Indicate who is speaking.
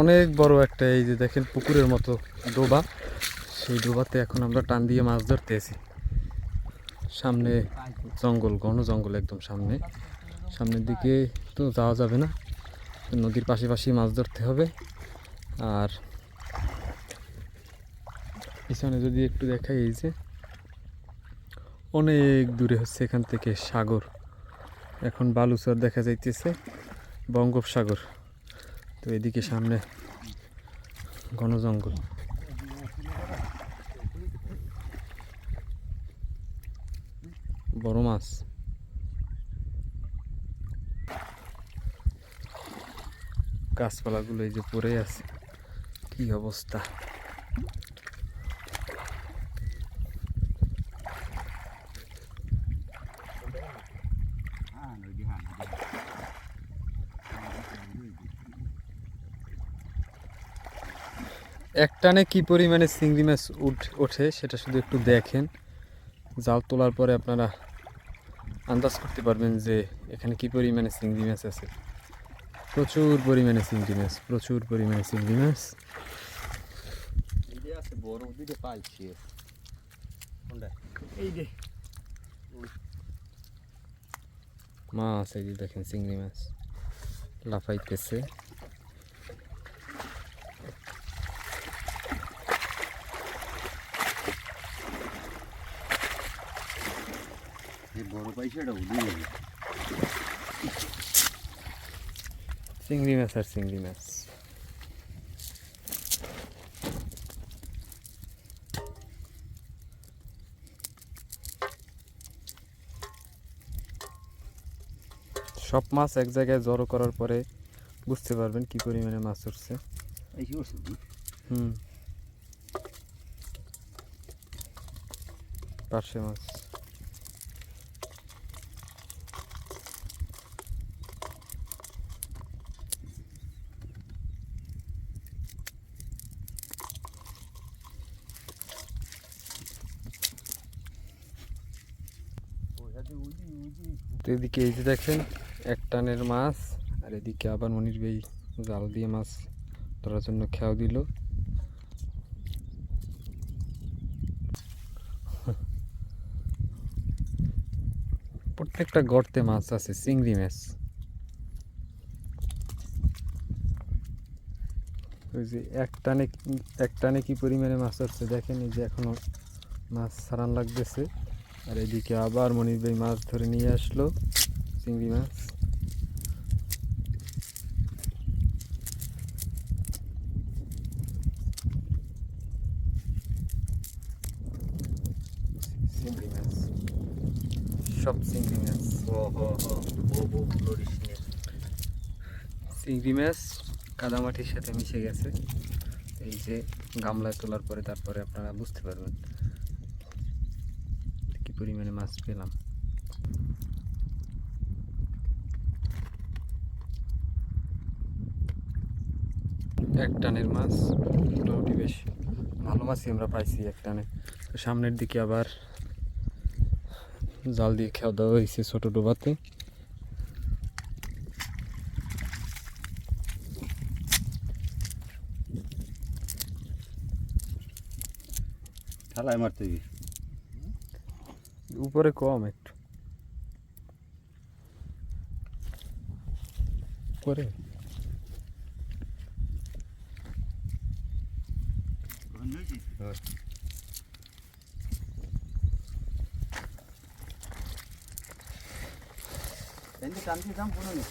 Speaker 1: অনেক বড় একটা এই যে দেখেন পুকুরের মতো ডোবা। সেই ডোবাতে এখন আমরা টান দিয়ে মাছ ধরতে এসি সামনে জঙ্গল, ঘন জঙ্গল একদম সামনে। সামনের দিকে তো যাওয়া যাবে না। নদীর পাশাপাশি মাছ ধরতে হবে। আর পিছনে যদি একটু দেখাই এই যে, অনেক দূরে হচ্ছে এখান থেকে সাগর। এখন বালুচর দেখা যাইতেছে, বঙ্গোপসাগর। তো এদিকে সামনে ঘন জঙ্গল বড় মাছ। গাছপালাগুলো এই যে পড়ে আছে কি অবস্থা? একটানে কি পরিমাণে চিংড়ি মাছ উঠ ওঠে সেটা শুধু একটু দেখেন। জাল তোলার পরে আপনারা আন্দাজ করতে পারবেন যে এখানে কি পরিমাণে চিংড়ি মাছ আছে। প্রচুর পরিমাণে চিংড়ি মাছ প্রচুর পরিমাণে চিংড়ি মাছ। মাছ এই যে দেখেন চিংড়ি মাছ। লাফাইতেছে।
Speaker 2: বড় পাইছে এটা উঠে
Speaker 1: চিংড়ি মাছ আর চিংড়ি মাছ। সব মাছ এক জায়গায় জড়ো করার পরে বুঝতে পারবেন কি পরিমাণে মাছ উঠছে। হুম। পার্শে মাছ। এদিকে এই যে দেখেন, এক টানের মাছ, আর এদিকে আবার মনির ভাই জাল দিয়ে মাছ ধরার জন্য খেয়াও দিল। প্রত্যেকটা গর্তে মাছ আছে, চিংড়ি মাছ। ওই যে এক টানে এক টানে কি পরিমাণে মাছ আসছে দেখেন, এই যে এখনও মাছ ছাড়ান লাগতেছে। আর এদিকে আবার মনির ভাই মাছ ধরে নিয়ে আসলো চিংড়ি মাছ। চিংড়ি মাছ। সব চিংড়ি মাছ। চিংড়ি মাছ কাদামাটির সাথে মিশে গেছে। এই যে গামলায় তোলার পরে তারপরে আপনারা বুঝতে পারবেন। পরিমাণে মাছ পেলাম। এক টানের মাছ, মোটামুটি বেশ ভালো মাছই আমরা পাইছি এক টানে। তো সামনের দিকে আবার জাল দিয়ে খাওয়া দাওয়া হয়েছে ছোটো ডোবাতে।
Speaker 2: ঠালাই মারতে গিয়ে।
Speaker 1: উপরে কম একটু। উপরে?
Speaker 2: টানতে দাম কোনো নেই